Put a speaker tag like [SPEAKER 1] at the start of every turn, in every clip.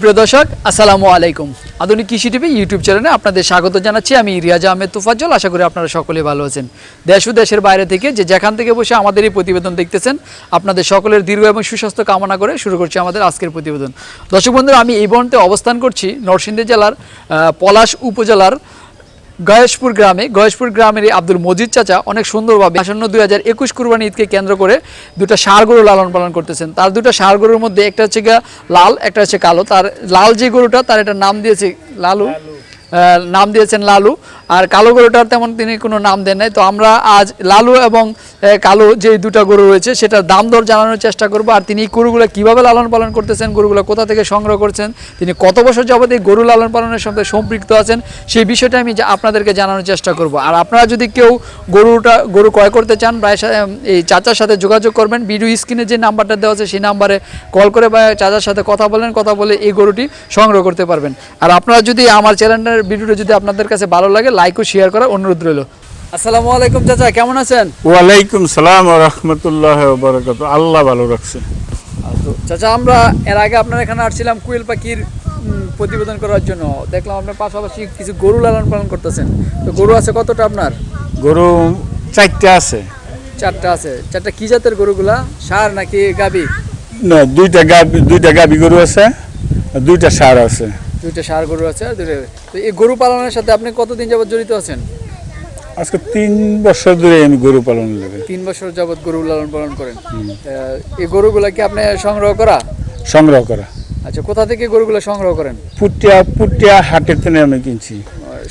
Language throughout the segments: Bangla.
[SPEAKER 1] প্রিয় দর্শক, আসসালামু আলাইকুম। আধুনিক কৃষি টিভি ইউটিউব চ্যানেলে আপনাদের স্বাগত জানাচ্ছি। আমি রিয়াজ আহমেদ তুফাজ্জল আশা করি আপনারা সকলে ভালো আছেন। দেশ ও দেশের বাইরে থেকে যে যেখান থেকে বসে আমাদের এই প্রতিবেদন দেখতেছেন, আপনাদের সকলের দীর্ঘ এবং সুস্বাস্থ্য কামনা করে শুরু করছি আমাদের আজকের প্রতিবেদন। দর্শক বন্ধুরা, আমি এই বনতে অবস্থান করছি নরসিংদী জেলার পলাশ উপজেলার গয়েশপুর গ্রামে, গয়েশপুর গ্রামের এই আব্দুল মজিদ চাচা অনেক সুন্দরভাবে আসন্ন দুই হাজার একুশ কুরবানি ঈদকে কেন্দ্র করে দুটো সার গরু লালন পালন করতেছেন। তার দুটো সার গরুর মধ্যে একটা হচ্ছে লাল, একটা হচ্ছে কালো। তার লাল যে গরুটা, তার একটা নাম দিয়েছে লালু। নাম দিয়েছেন লালু। আর কালো গরুটার তেমন তিনি কোনো নাম দেন নাই। তো আমরা আজ লালু এবং কালো যে দুটো গরু রয়েছে, সেটার দাম দর জানানোর চেষ্টা করব। আর তিনি এই গরুগুলো কীভাবে লালন পালন করতেছেন, গরুগুলো কোথা থেকে সংগ্রহ করছেন, তিনি কত বছর যাবত এই গরু লালন পালনের সঙ্গে সম্পৃক্ত আছেন, সেই বিষয়টা আমি আপনাদেরকে জানানোর চেষ্টা করব। আর আপনারা যদি কেউ গরুটা, গরু ক্রয় করতে চান, বা এই চাচার সাথে যোগাযোগ করবেন, ভিডিও স্ক্রিনে যে নাম্বারটা দেওয়া আছে, সেই নাম্বারে কল করে বা চাচার সাথে কথা বলেন, কথা বলে এই গরুটি সংগ্রহ করতে পারবেন। আর আপনারা যদি আমার চ্যানেলের ভিডিওটা যদি আপনাদের কাছে ভালো লাগে লাইক ও শেয়ার করার অনুরোধ রইল। আসসালামু আলাইকুম চাচা কেমন আছেন?
[SPEAKER 2] ওয়ালাইকুম সালাম রহমতুল্লাহ বারাকাত। আল্লাহ ভালো রাখছে।
[SPEAKER 1] তো চাচা আমরা এর আগে আপনার এখানে আসছিলাম কুয়েল পাখির প্রতিবেদন করার জন্য। দেখলাম আপনার পাশাপাশি কিছু গরু লালন পালন করতেছেন। তো গরু আছে কতটা আপনার?
[SPEAKER 2] গরু চারটে আছে।
[SPEAKER 1] চারটা আছে। চারটা কি জাতের গরুগুলা? সার নাকি গাবি?
[SPEAKER 2] না দুইটা গাবি দুইটা গাবি গরু আছে দুইটা সার আছে।
[SPEAKER 1] দুইটা সার গরু আছে আর দুইটা তো এই গরু পালনের সাথে আপনি কতদিন যাবৎ জড়িত আছেন?
[SPEAKER 2] আজকে তিন বছর ধরে আমি গরু পালন লাগে
[SPEAKER 1] তিন বছর যাবত গরু লালন পালন করেন। এই গরুগুলা কি আপনি সংগ্রহ করা?
[SPEAKER 2] সংগ্রহ করা।
[SPEAKER 1] আচ্ছা কোথা থেকে গরুগুলো সংগ্রহ করেন?
[SPEAKER 2] পুটিয়া পুটিয়া হাটের থেকে আমি কিনছি।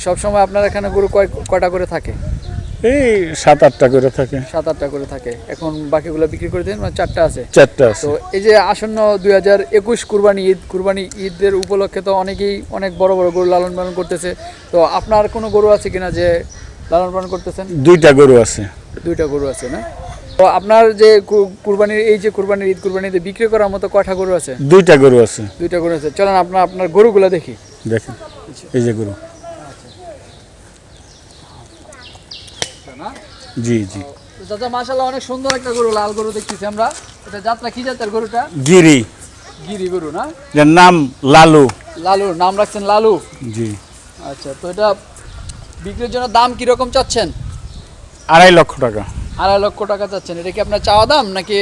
[SPEAKER 1] সব সময় আপনার এখানে গরু কয় কটা করে থাকে?
[SPEAKER 2] এই সাত আটটা করে থাকে।
[SPEAKER 1] সাত আটটা করে থাকে। এখন বাকিগুলো বিক্রি করে দেন মানে চারটা আছে।
[SPEAKER 2] চারটা আছে।
[SPEAKER 1] তো এই যে আসন্ন দুই হাজার একুশ কুরবানি ঈদ কুরবানি ঈদের উপলক্ষে তো অনেকেই অনেক বড় বড় গরু লালন পালন করতেছে। তো আপনার কোনো গরু আছে কিনা যে লালন পালন করতেছেন?
[SPEAKER 2] দুইটা গরু আছে।
[SPEAKER 1] দুইটা গরু আছে না? তো আপনার যে কুরবানির এই যে কুরবানির ঈদ কুরবানিতে বিক্রি করার মতো কয়টা গরু আছে?
[SPEAKER 2] দুইটা গরু আছে।
[SPEAKER 1] দুইটা গরু আছে। চলেন আপনার আপনার গরুগুলো দেখি।
[SPEAKER 2] দেখেন এই যে গরু। জি জি।
[SPEAKER 1] চাচা মাশাল্লাহ অনেক সুন্দর একটা গরু লাল গরু দেখতেছি আমরা। এটা যাত্রা কি জাতের গরুটা?
[SPEAKER 2] গিরি।
[SPEAKER 1] গিরি গরু না?
[SPEAKER 2] যার নাম লালু।
[SPEAKER 1] লালু নাম রাখছেন লালু?
[SPEAKER 2] জি।
[SPEAKER 1] আচ্ছা তো এটা বিক্রির জন্য দাম কীরকম চাচ্ছেন?
[SPEAKER 2] আড়াই লক্ষ টাকা।
[SPEAKER 1] আড়াই লক্ষ টাকা চাচ্ছেন। এটা কি আপনার চাওয়া দাম নাকি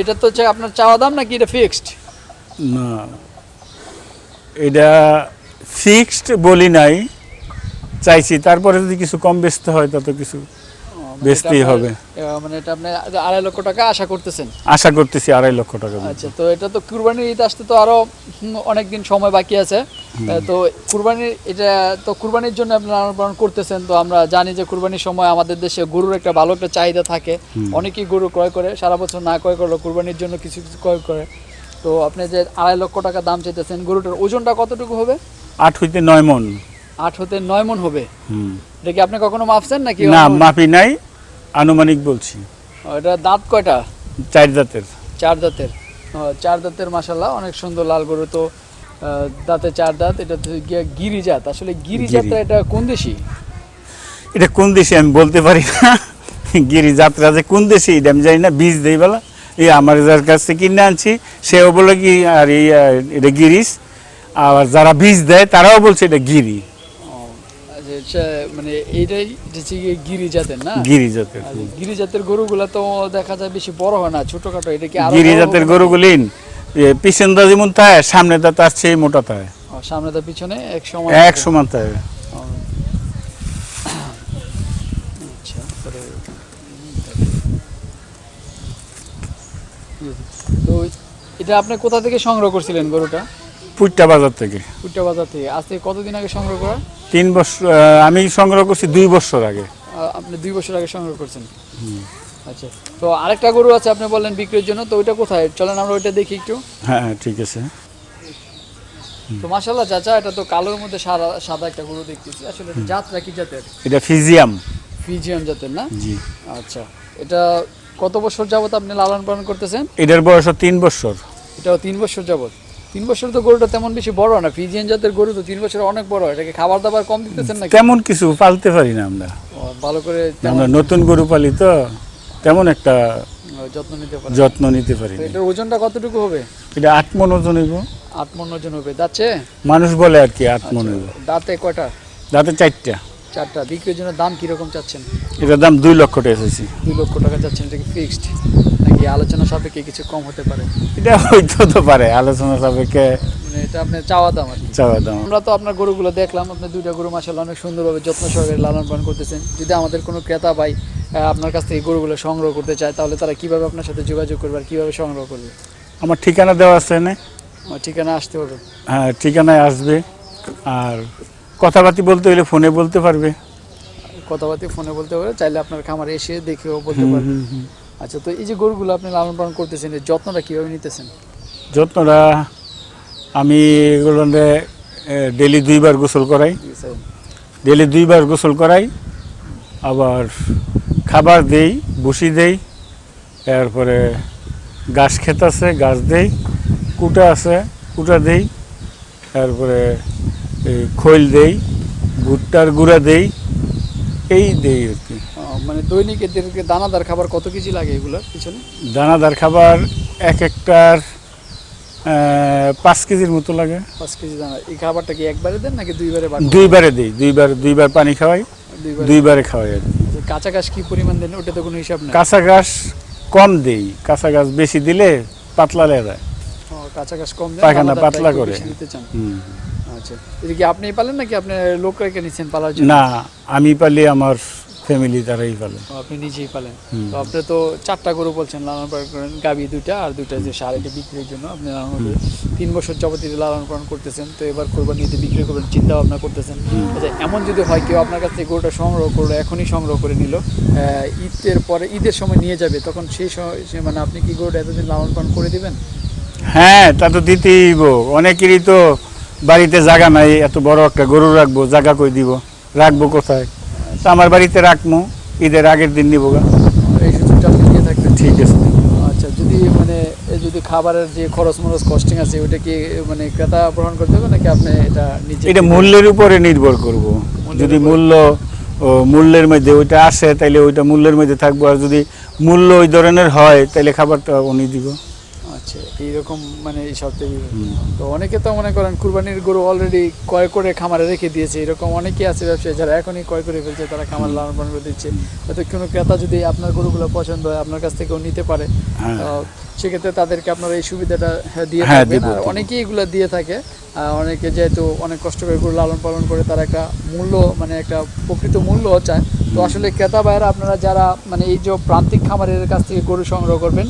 [SPEAKER 1] এটা তো হচ্ছে আপনার চাওয়া দাম নাকি এটা ফিক্সড
[SPEAKER 2] না। এটা ফিক্সড বলি নাই। চাইছি তারপরে যদি কিছু কম বেচতে হয় তত কিছু বেচতেই হবে।
[SPEAKER 1] মানে এটা আপনি আড়াই লক্ষ টাকা আশা করতেছেন?
[SPEAKER 2] আশা করতেছি আড়াই লক্ষ টাকা
[SPEAKER 1] আচ্ছা তো এটা তো কুরবানির ঈদ আসতে তো আরও অনেক দিন সময় বাকি আছে। তো কুরবানির এটা তো কুরবানির জন্য আপনি লালন পালন করতেছেন তো আমরা জানি যে কুরবানির সময় আমাদের দেশে গরুর একটা ভালো একটা চাহিদা থাকে। অনেকেই গরু ক্রয় করে সারা বছর না ক্রয় করল কুরবানির জন্য কিছু কিছু ক্রয় করে। তো আপনি যে আড়াই লক্ষ টাকা দাম চাইতেছেন গরুটার ওজনটা কতটুকু হবে?
[SPEAKER 2] আট হইতে নয় মন।
[SPEAKER 1] আট হতে নয় মন হবে।
[SPEAKER 2] হুম।
[SPEAKER 1] এটা কি আপনি কখনো মাপছেন নাকি
[SPEAKER 2] না? মাপি নাই আনুমানিক বলছি।
[SPEAKER 1] এটা দাঁত কয়টা?
[SPEAKER 2] চার জাতের
[SPEAKER 1] চার দাঁতের। চার দাঁতের মাসাল্লাহ অনেক সুন্দর লাল গরু তো দাঁতে চার দাঁত এটা গিরিজাত। আসলে গিরিজাতটা এটা কোন দেশি?
[SPEAKER 2] এটা কোন দেশে আমি বলতে পারি না। গিরি যাত্রা যে কোন দেশে এটা আমি জানি না বীজ দেই বেলা। এই আমার যার কাছ থেকে কিনে আনছি সেও বলে কি আর এই এটা গিরিশ। আর যারা বীজ দেয় তারাও বলছে এটা গিরি।
[SPEAKER 1] মানে এইটাই হচ্ছে গিয়ে গিরিজাতের না?
[SPEAKER 2] গিরি জাতের
[SPEAKER 1] আচ্ছা, গিরিজাতের গরুগুলা তো দেখা যায় বেশি বড় হয় না ছোটখাটো এটা কি
[SPEAKER 2] গিরি জাতের গরুগুলিন পিছন দা যেমন থাকে সামনে তার চেয়ে মোটা থাকে
[SPEAKER 1] সামনে পিছনে এক সময়
[SPEAKER 2] এক সমান থাকে।
[SPEAKER 1] আচ্ছা, তো এটা আপনি কোথা থেকে সংগ্রহ করছিলেন গরুটা?
[SPEAKER 2] পুট্টা বাজার থেকে।
[SPEAKER 1] কুট্টা বাজার থেকে। আজ থেকে কতদিন আগে সংগ্রহ করা?
[SPEAKER 2] তিন বছর আমি সংগ্রহ করছি দুই বছর আগে।
[SPEAKER 1] আপনি দুই বছর আগে সংগ্রহ করছেন? আচ্ছা তো আরেকটা গরু আছে আপনি বললেন বিক্রির জন্য তো ওইটা কোথায়? চলেন আমরা ওইটা দেখি একটু।
[SPEAKER 2] হ্যাঁ হ্যাঁ, ঠিক আছে।
[SPEAKER 1] তো মাশাল্লাহ চাচা এটা তো কালোর মধ্যে সাদা সাদা একটা গরু দেখতেছি। আসলে জাতটা কি জাতের?
[SPEAKER 2] এটা ফিজিয়াম।
[SPEAKER 1] ফিজিয়াম জাতের না?
[SPEAKER 2] জি।
[SPEAKER 1] আচ্ছা এটা কত বছর যাবত আপনি লালন পালন করতেছেন?
[SPEAKER 2] এটার বয়স তিন বছর।
[SPEAKER 1] এটাও তিন বছর যাবত তিন বছর তো গরুটা তেমন বেশি বড় না। ফিজিয়ান জাতের গরু তো তিন বছর অনেক বড় এটাকে খাবার দাবার কম দিতেছেন না
[SPEAKER 2] তেমন কিছু পালতে পারি না আমরা।
[SPEAKER 1] ভালো করে
[SPEAKER 2] আমরা নতুন গরু পালি তো তেমন একটা
[SPEAKER 1] যত্ন নিতে পারে
[SPEAKER 2] যত্ন নিতে পারি
[SPEAKER 1] এটার ওজনটা কতটুকু হবে?
[SPEAKER 2] এটা আট মন ওজন হইব।
[SPEAKER 1] আট মন ওজন হবে। দাঁতে
[SPEAKER 2] মানুষ বলে আর কি আট মনে
[SPEAKER 1] দাঁতে কয়টা?
[SPEAKER 2] দাঁতে চারটা।
[SPEAKER 1] চারটা। বিক্রির জন্য দাম কীরকম চাচ্ছেন?
[SPEAKER 2] এটার দাম দুই লক্ষ টাকা এসেছি
[SPEAKER 1] দুই লক্ষ টাকা চাচ্ছেন এটা কি ফিক্সড নাকি আলোচনা সাপেক্ষে কিছু কম হতে পারে?
[SPEAKER 2] এটা হইতে তো পারে আলোচনা সাপেক্ষে
[SPEAKER 1] মানে এটা আপনার চাওয়া দাম আর
[SPEAKER 2] চাওয়া দাম।
[SPEAKER 1] আমরা তো আপনার গরুগুলো দেখলাম আপনি দুইটা গরু মাসাল্লাহ অনেক সুন্দরভাবে যত্ন সহকারে লালন পালন করতেছেন। যদি আমাদের কোনো ক্রেতা ভাই আপনার কাছ থেকে গরুগুলো সংগ্রহ করতে চায় তাহলে তারা কীভাবে আপনার সাথে যোগাযোগ করবে আর কীভাবে সংগ্রহ করবে?
[SPEAKER 2] আমার ঠিকানা দেওয়া আছে না
[SPEAKER 1] আমার ঠিকানা আসতে হবে।
[SPEAKER 2] হ্যাঁ ঠিকানায় আসবে। আর কথাবার্তি বলতে হলে ফোনে বলতে পারবে।
[SPEAKER 1] কথাবার্তা ফোনে বলতে পারবে চাইলে আপনার খামারে এসে দেখেও বলতে পারবে। আচ্ছা তো এই যে গরুগুলো আপনি লালন পালন করতেছেন এর যত্নটা কীভাবে নিতেছেন?
[SPEAKER 2] যত্নটা আমি এগুলো ডেলি দুইবার গোসল করাই। ডেলি দুইবার গোসল করাই আবার খাবার দেই বসি দেই এরপরে ঘাস ক্ষেত আছে ঘাস দেই কুটা আছে কুটা দেই তারপরে খৈল দেই ভুট্টার গুঁড়া দেই এই দেই আর কি।
[SPEAKER 1] মানে দৈনিক এদেরকে দানাদার খাবার কত কেজি লাগে এগুলোর পিছনে?
[SPEAKER 2] দানাদার খাবার এক একটার পাঁচ কেজির মতো লাগে।
[SPEAKER 1] পাঁচ কেজি দানা। এই খাবারটা কি একবারে দেন নাকি দুইবারে
[SPEAKER 2] দুইবারে দিই দুইবার দুইবার পানি খাওয়াই
[SPEAKER 1] দুইবারে।
[SPEAKER 2] খাওয়াই আর
[SPEAKER 1] আচ্ছা, কাঁচা ঘাস কি পরিমাণ দেন? ওটা তো কোনো হিসাব নেই?
[SPEAKER 2] কাঁচা ঘাস কম দেই। কাঁচা ঘাস বেশি দিলে পাতলা লেগে যায়।
[SPEAKER 1] কাঁচা ঘাস কম
[SPEAKER 2] পায়খানা পাতলা করে।
[SPEAKER 1] দিতে চান। আচ্ছা এটা কি আপনিই পালেন নাকি আপনি লোক রেখে নিচ্ছেন পালার জন্য?
[SPEAKER 2] না আমি পালি আমার ফ্যামিলি তারাই পালে।
[SPEAKER 1] আপনি নিজেই পালেন। তো আপনি তো চারটা গরু বলছেন লালন পালন করেন গাবি দুইটা আর দুইটা যে সার এটা বিক্রির জন্য। আপনি লালন তিন বছর যাবতীয় লালন পালন করতেছেন তো এবার কোরবানি ঈদে বিক্রি করবেন চিন্তা ভাবনা করতেছেন আচ্ছা এমন যদি হয় কেউ আপনার কাছে গরুটা সংগ্রহ করল এখনই সংগ্রহ করে নিল ঈদের পরে ঈদের সময় নিয়ে যাবে তখন সেই সময় মানে আপনি কি গরুটা এতদিন লালন পালন করে দিবেন?
[SPEAKER 2] হ্যাঁ তা তো দিতেই। অনেকেরই তো বাড়িতে জায়গা নাই এত বড় একটা গরু রাখব জায়গা কই দিব? রাখব কোথায়? তা আমার বাড়িতে রাখব ঈদের আগের দিন নিবো গা।
[SPEAKER 1] এই সুযোগটা আপনি দিয়ে থাকবেন?
[SPEAKER 2] ঠিক আছে।
[SPEAKER 1] আচ্ছা যদি মানে যদি খাবারের যে খরচ মরচ কস্টিং আছে ওটা কি মানে ক্রেতা গ্রহণ করতে হবে নাকি আপনি এটা নিজে
[SPEAKER 2] এটা মূল্যের উপরে নির্ভর করব। যদি মূল্য মূল্যের মধ্যে ওইটা আসে তাইলে ওইটা মূল্যের মধ্যে থাকব আর যদি মূল্য ওই ধরনের হয় তাইলে খাবারটা উনি দিব।
[SPEAKER 1] আচ্ছা এইরকম মানে এই সপ্তাহে তো অনেকে তো মনে করেন কুরবানির গরু অলরেডি ক্রয় করে খামারে রেখে দিয়েছে এরকম অনেকেই আছে ব্যবসায়ী যারা এখনই ক্রয় করে ফেলছে তারা খামার লালন পালন করে দিচ্ছে। হয়তো কোনো ক্রেতা যদি আপনার গরুগুলো পছন্দ হয় আপনার কাছ থেকেও নিতে পারে।
[SPEAKER 2] হ্যাঁ।
[SPEAKER 1] সেক্ষেত্রে তাদেরকে আপনারা এই সুবিধাটা হ্যাঁ, দিয়ে
[SPEAKER 2] হ্যাঁ,
[SPEAKER 1] থাকবেন আর অনেকেই এগুলো দিয়ে থাকে। অনেকে যেহেতু অনেক কষ্ট করে গরু লালন পালন করে তারা একটা মূল্য মানে একটা প্রকৃত মূল্য চায়। তো আসলে ক্রেতা ভাইয়েরা আপনারা যারা মানে এই যে প্রান্তিক খামারের কাছ থেকে গরু সংগ্রহ করবেন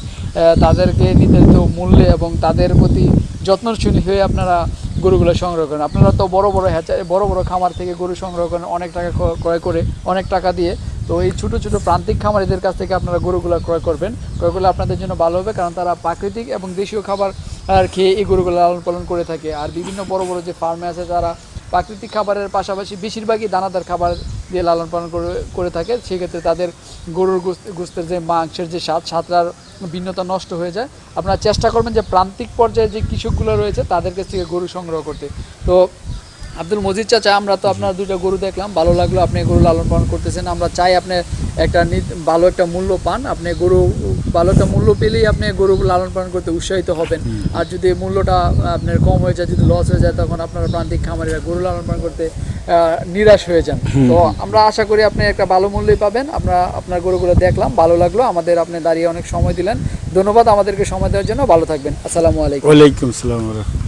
[SPEAKER 1] তাদেরকে নির্ধারিত মূল্যে এবং তাদের প্রতি যত্নশীল হয়ে আপনারা গরুগুলো সংগ্রহ করেন। আপনারা তো বড় বড় হ্যাচা বড় বড় খামার থেকে গরু সংগ্রহ করেন, অনেক টাকা ক্রয় করে, অনেক টাকা দিয়ে। তো এই ছোটো ছোটো প্রান্তিক খামারিদের কাছ থেকে আপনারা গরুগুলো ক্রয় করবেন। ক্রয় করলে আপনাদের জন্য ভালো হবে, কারণ তারা প্রাকৃতিক এবং দেশীয় খাবার, আর খেয়ে এই গরুগুলো লালন পালন করে থাকে। আর বিভিন্ন বড় বড় যে ফার্মে আছে, তারা প্রাকৃতিক খাবারের পাশাপাশি বেশিরভাগই দানাদার খাবার দিয়ে লালন পালন করে করে থাকে সেক্ষেত্রে তাদের গরুর গোস্ত- গোস্তের যে মাংসের যে স্বাদ স্বাদটার ভিন্নতা নষ্ট হয়ে যায়। আপনারা চেষ্টা করবেন যে প্রান্তিক পর্যায়ে যে কৃষকগুলো রয়েছে তাদের কাছ থেকে গরু সংগ্রহ করতে। তো আব্দুল মজিদ চাচা আমরা তো আপনার দুটো গরু দেখলাম ভালো লাগল আপনি গরু লালন পালন করতেছেন। আমরা চাই আপনি একটা নি- ভালো একটা মূল্য পান। আপনি গরু ভালো একটা মূল্য পেলেই আপনি গরু লালন পালন করতে উৎসাহিত হবেন। আর যদি মূল্যটা আপনার কম হয়ে যায় যদি লস হয়ে যায় তখন আপনারা প্রান্তিক খামারিরা গরু লালন পালন করতে নিরাশ হয়ে যান। তো আমরা আশা করি আপনি একটা ভালো মূল্যই পাবেন। আমরা আপনার গরুগুলো দেখলাম ভালো লাগল। আমাদের আপনি দাঁড়িয়ে অনেক সময় দিলেন। ধন্যবাদ আমাদেরকে সময় দেওয়ার জন্য। ভালো থাকবেন। আসসালামু আলাইকুম।
[SPEAKER 2] ওয়ালাইকুম সালাম রহমতুল্লাহ।